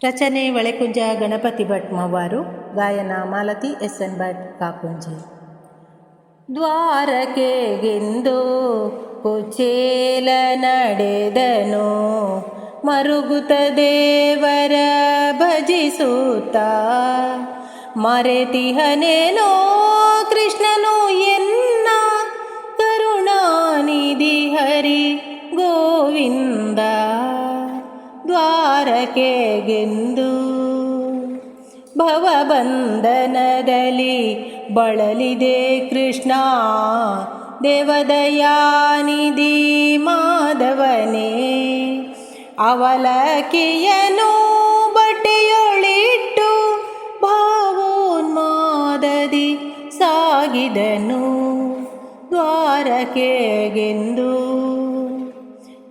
ರಚನೆ ಒಳೆಕುಂಜ ಗಣಪತಿ ಭಟ್ ಮವಾರು ಗಾಯನ ಮಾಲತಿ ಎಸ್ ಎನ್ ಭಟ್ ಕಾಕುಂಜಿ ದ್ವಾರಕೆಗೆಂದು ಕುಚೇಲ ನಡೆದನು ಮರುಗುತ ದೇವರ ಭಜಿಸುತ್ತ ಮರೆತಿಹನೇನೋ ಕೃಷ್ಣನು ಎನ್ನ ದ್ವಾರಕೆಗೆಂದು ಭವಬಂಧನದಲ್ಲಿ ಬಳಲಿದೆ ಕೃಷ್ಣ ದೇವದಯಾನಿಧಿ ಮಾಧವನೇ. ಅವಲಕಿಯನು ಬಟ್ಟೆಯೊಳಿಟ್ಟು ಭಾವೋನ್ಮಾದದಿ ಸಾಗಿದನು ದ್ವಾರಕೆಗೆಂದು.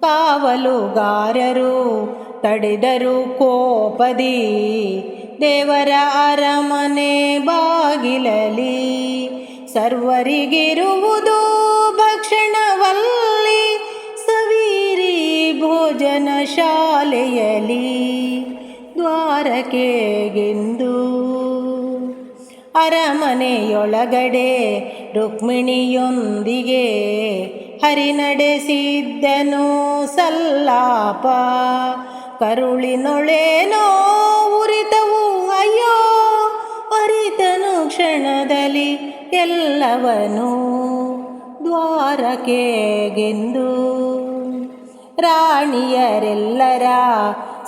ಕಾವಲುಗಾರರು ತಡೆದರು ಕೋಪದಿ. ದೇವರ ಅರಮನೆ ಬಾಗಿಲಲಿ ಸರ್ವರಿಗಿರುವುದು ಭಕ್ಷಣವಲ್ಲಿ ಸವೀರಿ ಭೋಜನ ಶಾಲೆಯಲಿ ದ್ವಾರಕೆಗೆಂದು. ಅರಮನೆಯೊಳಗಡೆ ರುಕ್ಮಿಣಿಯೊಂದಿಗೆ ಹರಿನಡೆಸಿದ್ದನು ಸಲ್ಲಾಪ. ಕರುಳಿನೊಳೇನೋ ಉರಿತವು. ಅಯ್ಯೋ ಅರಿತನು ಕ್ಷಣದಲ್ಲಿ ಎಲ್ಲವನು. ದ್ವಾರಕೆಗೆಂದು ರಾಣಿಯರೆಲ್ಲರ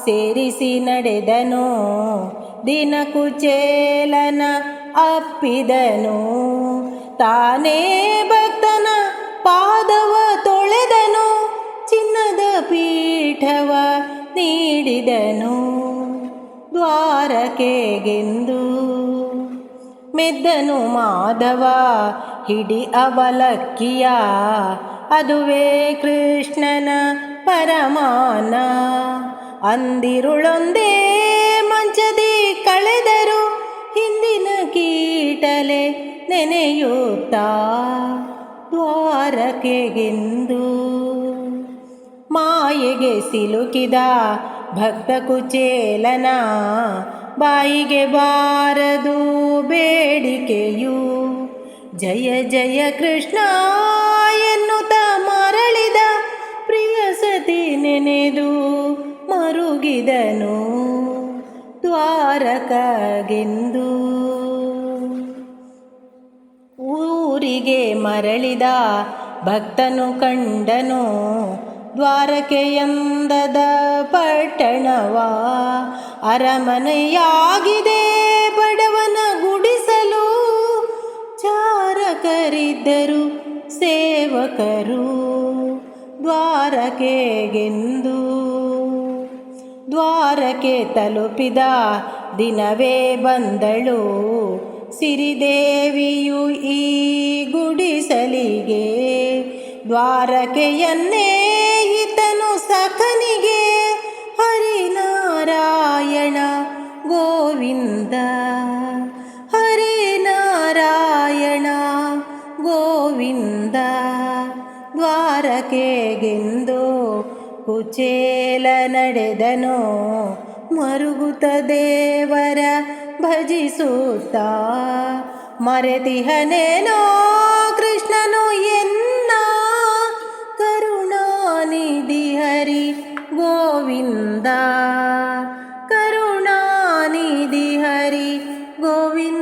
ಸೇರಿಸಿ ನಡೆದನು. ದಿನಕುಚೇಲನ ಅಪ್ಪಿದನು. ತಾನೇ ಪೀಠವ ನೀಡಿದನು. ದ್ವಾರಕೆಗೆಂದು ಮೆದ್ದನು ಮಾಧವ, ಹಿಡಿ ಅವಲಕ್ಕಿಯ. ಅದುವೇ ಕೃಷ್ಣನ ಪರಮಾನ. ಅಂದಿರುಳೊಂದೇ ಮಂಚದಿ ಕಳೆದರು ಹಿಂದಿನ ಕೀಟಲೆ ನೆನೆಯುತ್ತಾ. ದ್ವಾರಕೆಗೆಂದು ಮಾಯೆಗೆ ಸಿಲುಕಿದ ಭಕ್ತ ಕುಚೇಲನ ಬಾಯಿಗೆ ಬಾರದು ಬೇಡಿಕೆಯು. ಜಯ ಜಯ ಕೃಷ್ಣ ಎನ್ನುತ್ತ ಮರಳಿದ ಪ್ರಿಯ ಸತಿ ನೆನೆದು ಮರುಗಿದನು ದ್ವಾರಕಗೆಂದು. ಊರಿಗೆ ಮರಳಿದ ಭಕ್ತನು ಕಂಡನು ದ್ವಾರಕೆಯಂದದ ಪಟ್ಟಣವ, ಅರಮನೆಯಾಗಿದೆ ಬಡವನ ಗುಡಿಸಲು. ಚಾರಕರಿದ್ದರು ಸೇವಕರು ದ್ವಾರಕೆಗೆಂದು. ದ್ವಾರಕೆ ತಲುಪಿದ ದಿನವೇ ಬಂದಳು ಸಿರಿದೇವಿಯು ಈ ಗುಡಿಸಲಿಗೆ. ದ್ವಾರಕೆಯನ್ನೇ ಸಖನಿಗೆ ಹರಿನಾರಾಯಣ ಗೋವಿಂದ. ಹರಿನಾರಾಯಣ ಗೋವಿಂದ ದ್ವಾರಕೆಗೆಂದು ಕುಚೇಲ ನಡೆದನು. ಮರುಗುತ ದೇವರ ಭಜಿಸುತ್ತ ಮರೆತಿಹನೇನೋ ಕೃಷ್ಣನು ಎನ್ನ ഗോവിന്ദ